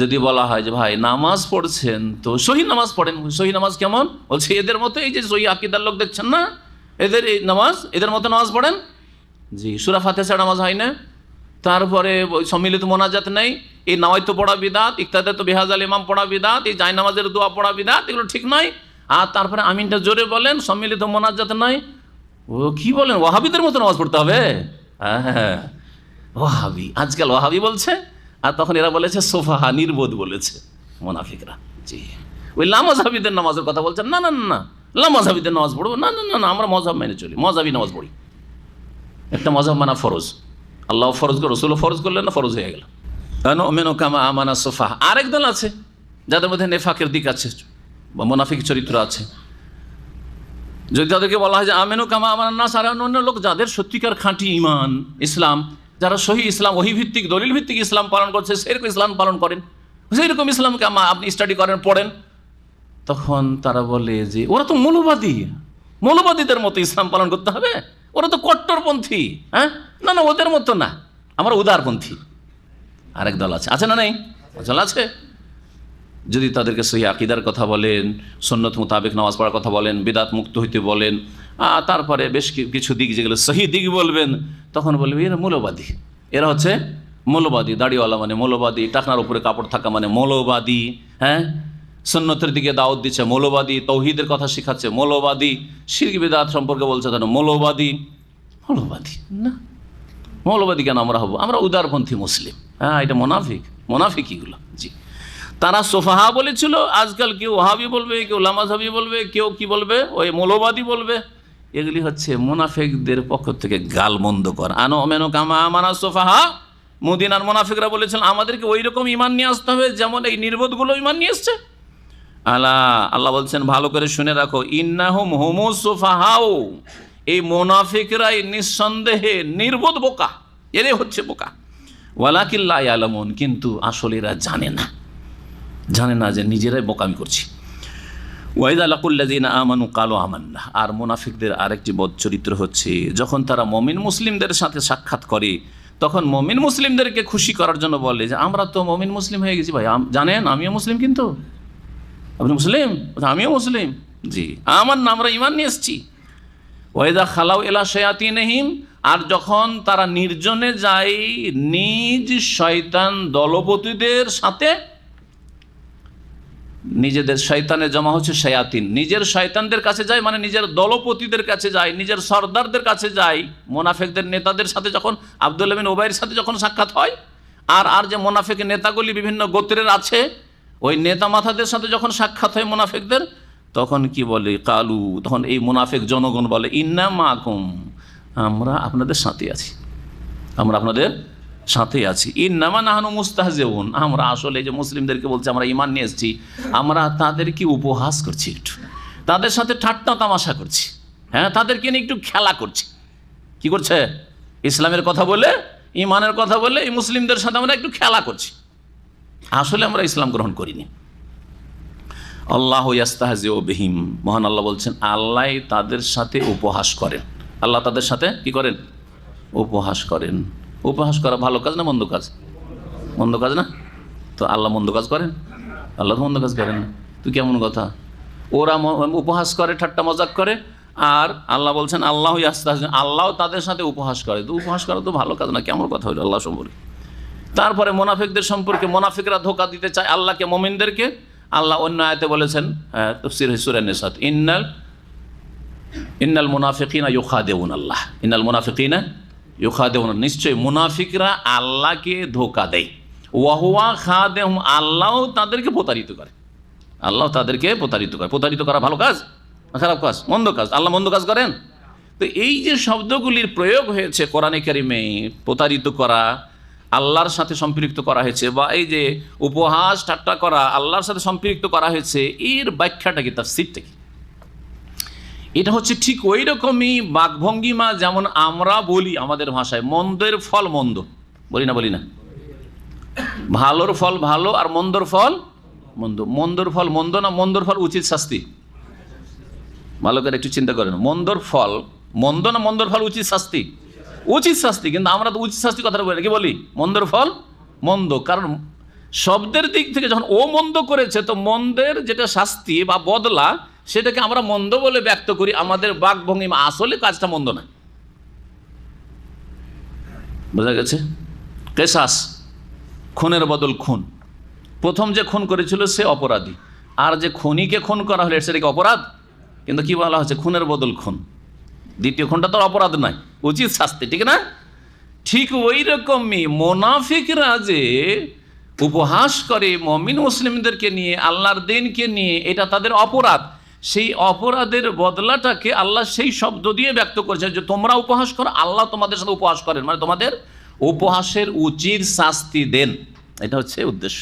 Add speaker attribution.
Speaker 1: যদি বলা হয় যে, ভাই, নামাজ পড়ছেন তো সহি নামাজ পড়েন। সহি নামাজ কেমন? বলছে, এদের মতো এই যে সহি আকিদার লোক দেখছেন না? এদের এই নামাজ, এদের মতো নামাজ পড়েন? জি, সুরা ফাতেসা নামাজ হয় না। তারপরে সম্মিলিত মোনাজাত নেই। এই নাওয়াইতো পড়া বিদাত ইত্যাদি তো বেহাজ আল ইমাম পড়া বিদাত, এই জায় নামাজের দোয়া পড়া বিদাত, এগুলো ঠিক নয়। আর তারপরে আমিনটা জোরে বলেন, সম্মিলিত মোনাজাত নাই ও কি বলেন? ওয়াহাবিদের মতো নামাজ পড়তে হবে? হ্যাঁ। ওয়াহাবি, আজকাল ওয়াহাবি বলছে আর তখন এরা বলেছে, সোফাহা নির্বোধ বলেছে মোনাফিকরা। জি। ওই লামাজহাবিদের নামাজের কথা বলছেন? না না না লামাজহাবিদের নামাজ পড়ব? না না না না, আমরা মজাব মেনে চলি। মজাবি নামাজ পড়ি। একটা মজাব মানা ফরজ। আল্লাহ ফরজ করে রসুল ফরজ করলেন না, ফরজ হয়ে গেল। মেনো কামা আমানা সোফা আরেক দল আছে, যাদের মধ্যে নেফাকের দিক আছে, বা মোনাফিক চরিত্র আছে। যদি তাদেরকে বলা হয় যে, আমেনু কামা আমার না সারা অন্য লোক যাদের সত্যিকার খাঁটি ইমান ইসলাম যারা সহি ইসলাম ওহি ভিত্তিক দলিল ভিত্তিক ইসলাম পালন করছে, সেরকম ইসলাম পালন করেন। সেইরকম ইসলামকে আপনি স্টাডি করেন, পড়েন। তখন তারা বলে যে, ওরা তো মৌলবাদী। মৌলবাদীদের মতো ইসলাম পালন করতে হবে। ওরা তো কট্টরপন্থী হ্যাঁ? না না, ওদের মতো না। আমরা উদারপন্থী। আরেক দল আছে। আছে না নেই? দল আছে। যদি তাদেরকে সহি আকিদার কথা বলেন সন্ন্যত মোতাবেক নামাজ পড়ার কথা বলেন বিদাত মুক্ত হইতে বলেন তারপরে বেশ কিছু দিক যেগুলো সহি দিক বলবেন, তখন বলবে এরা মৌলবাদী। এরা হচ্ছে মৌলবাদী, দাড়িওয়ালা মানে মৌলবাদী, টাকনার উপরে কাপড় থাকা মানে মৌলবাদী হ্যাঁ? সন্ন্যতের দিকে দাওয়াত দিচ্ছে মৌলবাদী, তৌহিদের কথা শেখাচ্ছে মৌলবাদী, শিরকি সম্পর্কে বলছে তারা মৌলবাদী। মৌলবাদী, না। মৌলবাদী কেন আমরা হব? আমরা উদারপন্থী মুসলিম। হ্যাঁ এটা মোনাফিক মোনাফিকিগুলো জি। তারা সোফাহা বলেছিল, আজকাল কেউ ওহাবি বলবে, কেউ লামাজহাবি বলবে, কেউ কি বলবে? ওই মৌলবাদী বলবে। এগুলি হচ্ছে মোনাফেকদের পক্ষ থেকে গালমন্দ কর। আনো মেনো কামা আমানা সোফাহা। মুদিনার মোনাফিকরা বলেছেন, আমাদেরকে ওই রকম ইমান নিয়ে আসতে হবে যেমন এই নির্বোধগুলো ইমান নিয়ে এসছে। আল্লাহ আল্লাহ বলছেন, ভালো করে শুনে রাখো, ইন্নাহুম হোমো সোফাহাও এই মোনাফিকরাই নিঃসন্দেহে নির্বোধ বোকা। এরে হচ্ছে বোকা। ওয়ালাকিল্লা আলমন কিন্তু আসলে এরা জানে না। জানে না যে নিজেরাই বোকামি করছি। ওয়াইদ আলাকুল্লাদিন আমানু কালো আমান্না। আর মোনাফিকদের আরেকটি বদ চরিত্র হচ্ছে, যখন তারা মমিন মুসলিমদের সাথে সাক্ষাৎ করে, তখন মমিন মুসলিমদেরকে খুশি করার জন্য বলে যে, আমরা তো মমিন মুসলিম হয়ে গেছি ভাই জানেন, আমিও মুসলিম কিন্তু। আপনি মুসলিম? আমিও মুসলিম। জি, আমার না, আমরা ইমান নিয়ে এসছি। ওয়েদা খালাউ এলা শেয়াতি নেহিম আর যখন তারা নির্জনে যায়, নিজ শয়তান দলপতিদের সাথে নিজেদের শয়তানে জমা হচ্ছে শয়াতিন। নিজের শয়তানদের কাছে যায় মানে নিজের দলপতিদের কাছে যায়, নিজের সর্দারদের কাছে যায়। মোনাফেকদের নেতাদের সাথে যখন আব্দুল আমিন ওবাইয়ের সাথে যখন সাক্ষাৎ হয়, আর আর যে মোনাফেক নেতাগুলি বিভিন্ন গোত্রের আছে, ওই নেতা মাথাদের সাথে যখন সাক্ষাৎ হয় মোনাফেকদের, তখন কি বলে? কালু, তখন এই মোনাফেক জনগণ বলে, ইন্না মাকুম, আমরা আপনাদের সাথে আছি। আমরা আপনাদের সাথে আছি। ইন্নামা নাহানু মুস্তাহজেউন। আমরা আসলে যে মুসলিমদেরকে বলছি, আমরা ইমান নিয়ে এসেছি, আমরা তাদেরকে উপহাস করছি একটু। তাদের সাথে ঠাট্টা তামাশা করছি। হ্যাঁ তাদেরকে নিয়ে একটু খেলা করছি। কি করছে? ইসলামের কথা বলে ইমানের কথা বলে, এই মুসলিমদের সাথে আমরা একটু খেলা করছি। আসলে আমরা ইসলাম গ্রহণ করিনি। আল্লাহ বেহিম। মহান আল্লাহ বলছেন, আল্লাহ তাদের সাথে উপহাস করেন। আল্লাহ তাদের সাথে কি করেন? উপহাস করেন। উপহাস করা ভালো কাজ না মন্দ কাজ? মন্দ কাজ না? তো আল্লাহ মন্দ কাজ করেন? আল্লাহ তো মন্দ কাজ করেন না। তুই কেমন কথা? ওরা উপহাস করে ঠাট্টা মজাক করে আর আল্লাহ বলছেন আল্লাহ ইয়াস্তাহাজ আল্লাহ তাদের সাথে উপহাস করে। তো উপহাস করা তো ভালো কাজ না কেমন কথা হলো আল্লাহ সম্পর্কে? তারপরে মোনাফিকদের সম্পর্কে মোনাফিকরা ধোকা দিতে চায় আল্লাহকে মোমিনদেরকে। আল্লাহ অন্য আয়তে বলেছেন হ্যাঁ, তফসির হিসুরের নেশাত ইন্নাল ইন্নাল মুনাফিকিনা ইউখা দেউন আল্লাহ ইন্নাল মুনাফিকিনা ইউখা দেউন নিশ্চয়ই মুনাফিকরা আল্লাহকে ধোকা দেয়। ওয়াহুয়া খা দেহুম আল্লাহ তাদেরকে প্রতারিত করে। আল্লাহ তাদেরকে প্রতারিত করে। প্রতারিত করা ভালো কাজ খারাপ কাজ? মন্দ কাজ। আল্লাহ মন্দ কাজ করেন? তো এই যে শব্দগুলির প্রয়োগ হয়েছে কোরআনে কারিমে, প্রতারিত করা, আল্লাহর সাথে সম্পৃক্ত করা হয়েছে, বা এই যে উপহাস ঠাট্টা করা, আল্লাহর সাথে সম্পৃক্ত করা হয়েছে, এর ব্যাখ্যাটা কি তার সিটটা কি? এটা হচ্ছে ঠিক ওই রকমই বাকভঙ্গিমা যেমন আমরা বলি আমাদের ভাষায়, মন্দের ফল মন্দ। বলি না বলি না। ভালোর ফল ভালো আর মন্দর ফল মন্দ। মন্দর ফল মন্দ না মন্দর ফল উচিত শাস্তি? ভালো করে একটু চিন্তা করেন। মন্দর ফল মন্দ না মন্দর ফল উচিত শাস্তি? উচিত শাস্তি, কিন্তু আমরা তো উচিত শাস্তি কথাটা বলি কি বলি? মন্দর ফল মন্দ। কারণ শব্দের দিক থেকে যখন ও মন্দ করেছে, তো মন্দের যেটা শাস্তি বা বদলা সেটাকে আমরা মন্দ বলে ব্যক্ত করি, আমাদের বাক ভঙ্গিমা আসলে কাজটা মন্দ না বোঝা গেছে? কেসাস খুনের বদল খুন। প্রথম যে খুন করেছিল সে অপরাধী। আর যে খুনিকে খুন করা হলে, সেটা কি অপরাধ? কিন্তু কি বলা হচ্ছে খুনের বদল খুন। দ্বিতীয় খুনটা তো অপরাধ নয়, উচিত শাস্তি, ঠিক না? ঠিক ওই রকমই মোনাফিকরা যে উপহাস করে মমিন মুসলিমদেরকে নিয়ে, আল্লাহর দিনকে নিয়ে, এটা তাদের অপরাধ। সেই অপরাধের বদলাটাকে আল্লাহ সেই শব্দ দিয়ে ব্যক্ত করেছেন যে তোমরা উপহাস করো, আল্লাহ তোমাদের সাথে উপহাস করেন। মানে তোমাদের উপহাসের উচিত শাস্তি দেন। এটা হচ্ছে উদ্দেশ্য।